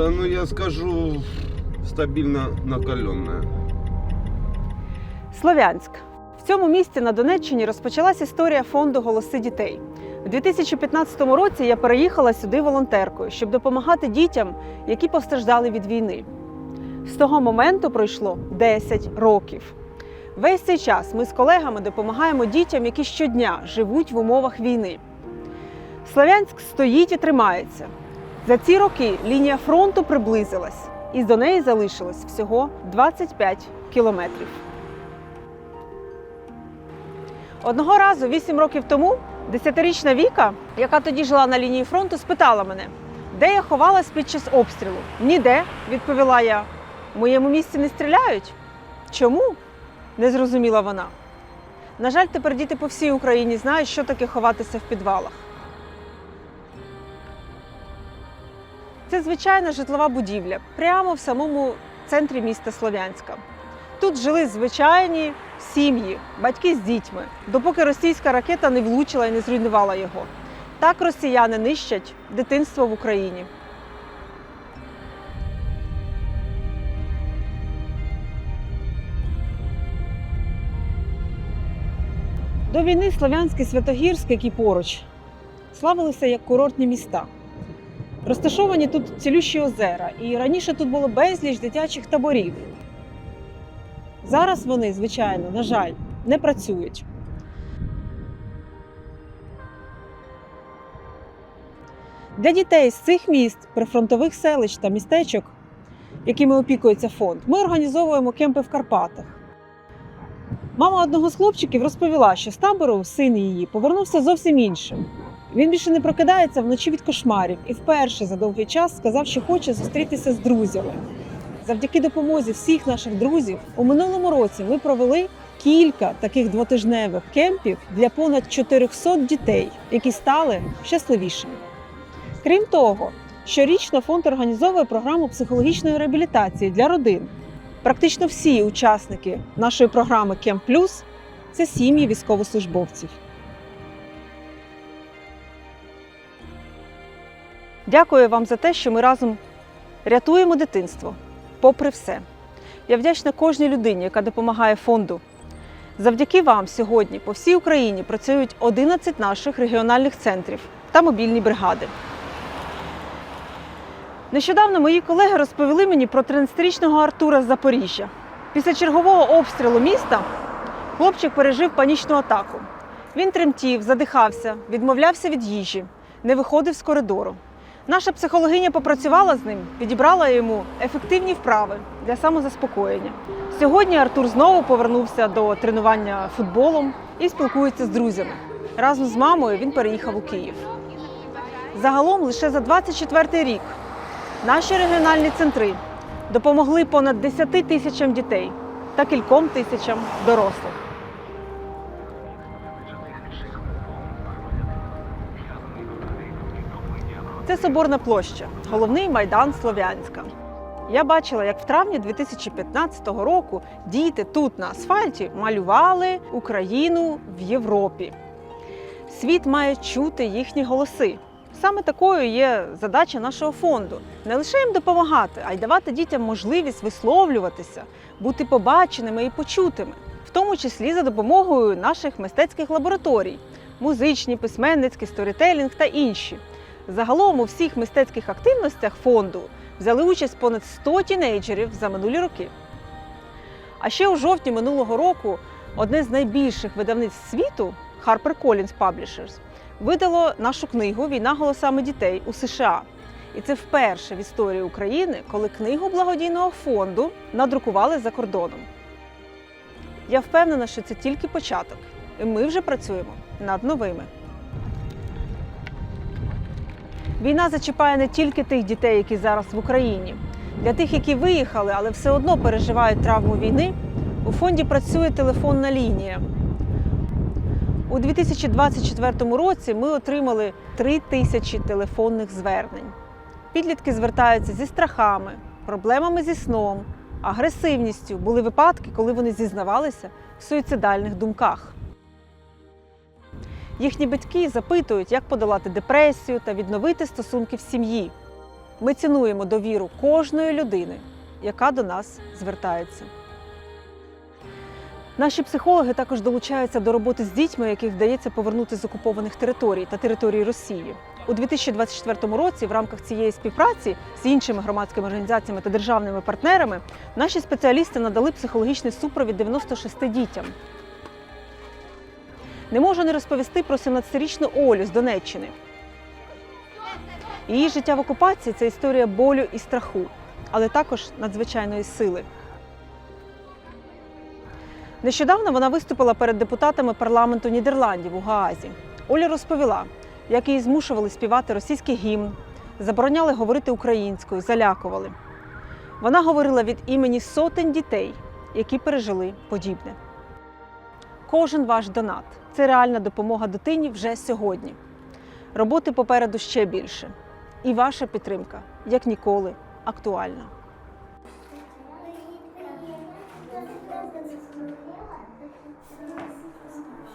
Да, ну я скажу, стабильно накаленная. Слов'янськ. В цьому місті на Донеччині розпочалась історія фонду Голоси дітей. У 2015 році я переїхала сюди волонтеркою, щоб допомагати дітям, які постраждали від війни. З того моменту пройшло 10 років. Весь цей час ми з колегами допомагаємо дітям, які щодня живуть в умовах війни. Слов'янськ стоїть і тримається. За ці роки лінія фронту приблизилась, і до неї залишилось всього 25 кілометрів. Одного разу, вісім років тому, десятирічна Віка, яка тоді жила на лінії фронту, спитала мене, де я ховалась під час обстрілу. Ніде, відповіла я. В моєму місці не стріляють. Чому? не зрозуміла вона. На жаль, тепер діти по всій Україні знають, що таке ховатися в підвалах. Це звичайна житлова будівля прямо в самому центрі міста Слов'янська. Тут жили звичайні сім'ї, батьки з дітьми, допоки російська ракета не влучила і не зруйнувала його. Так росіяни нищать дитинство в Україні. До війни Слов'янськ і Святогірськ, які поруч, славилися як курортні міста. Розташовані тут цілющі озера, і раніше тут було безліч дитячих таборів. Зараз вони, звичайно, на жаль, не працюють. Для дітей з цих міст, прифронтових селищ та містечок, якими опікується фонд, ми організовуємо кемпи в Карпатах. Мама одного з хлопчиків розповіла, що з табору син її повернувся зовсім іншим. Він більше не прокидається вночі від кошмарів і вперше за довгий час сказав, що хоче зустрітися з друзями. Завдяки допомозі всіх наших друзів у минулому році ми провели кілька таких двотижневих кемпів для понад 400 дітей, які стали щасливішими. Крім того, щорічно фонд організовує програму психологічної реабілітації для родин. Практично всі учасники нашої програми Кемп Плюс це сім'ї військовослужбовців. Дякую вам за те, що ми разом рятуємо дитинство, попри все. Я вдячна кожній людині, яка допомагає фонду. Завдяки вам сьогодні по всій Україні працюють 11 наших регіональних центрів та мобільні бригади. Нещодавно мої колеги розповіли мені про 13-річного Артура з Запоріжжя. Після чергового обстрілу міста хлопчик пережив панічну атаку. Він тремтів, задихався, відмовлявся від їжі, не виходив з коридору. Наша психологиня попрацювала з ним, підібрала йому ефективні вправи для самозаспокоєння. Сьогодні Артур знову повернувся до тренування футболом і спілкується з друзями. Разом з мамою він переїхав у Київ. Загалом лише за 24 рік наші регіональні центри допомогли понад 10 тисячам дітей та кільком тисячам дорослих. Це Соборна площа, головний майдан Слов'янська. Я бачила, як в травні 2015 року діти тут на асфальті малювали Україну в Європі. Світ має чути їхні голоси. Саме такою є задача нашого фонду: не лише їм допомагати, а й давати дітям можливість висловлюватися, бути побаченими і почутими, в тому числі за допомогою наших мистецьких лабораторій, музичні, письменницькі, сторітелінг та інші. Загалом у всіх мистецьких активностях фонду взяли участь понад 100 тінейджерів за минулі роки. А ще у жовтні минулого року одне з найбільших видавництв світу HarperCollins Publishers видало нашу книгу Війна голосами дітей у США. І це вперше в історії України, коли книгу благодійного фонду надрукували за кордоном. Я впевнена, що це тільки початок, і ми вже працюємо над новими. Війна зачіпає не тільки тих дітей, які зараз в Україні. Для тих, які виїхали, але все одно переживають травму війни, у фонді працює телефонна лінія. У 2024 році ми отримали 3 тисячі телефонних звернень. Підлітки звертаються зі страхами, проблемами зі сном, агресивністю. Були випадки, коли вони зізнавалися в суїцидальних думках. Їхні батьки запитують, як подолати депресію та відновити стосунки в сім'ї. Ми цінуємо довіру кожної людини, яка до нас звертається. Наші психологи також долучаються до роботи з дітьми, яких вдається повернути з окупованих територій та територій Росії. У 2024 році в рамках цієї співпраці з іншими громадськими організаціями та державними партнерами наші спеціалісти надали психологічний супровід 96 дітям. Не можу не розповісти про 17-річну Олю з Донеччини. Її життя в окупації це історія болю і страху, але також надзвичайної сили. Нещодавно вона виступила перед депутатами парламенту Нідерландів у Гаазі. Оля розповіла, як її змушували співати російський гімн, забороняли говорити українською, залякували. Вона говорила від імені сотень дітей, які пережили подібне. Кожен ваш донат це реальна допомога дитині вже сьогодні. Роботи попереду ще більше. І ваша підтримка, як ніколи, актуальна.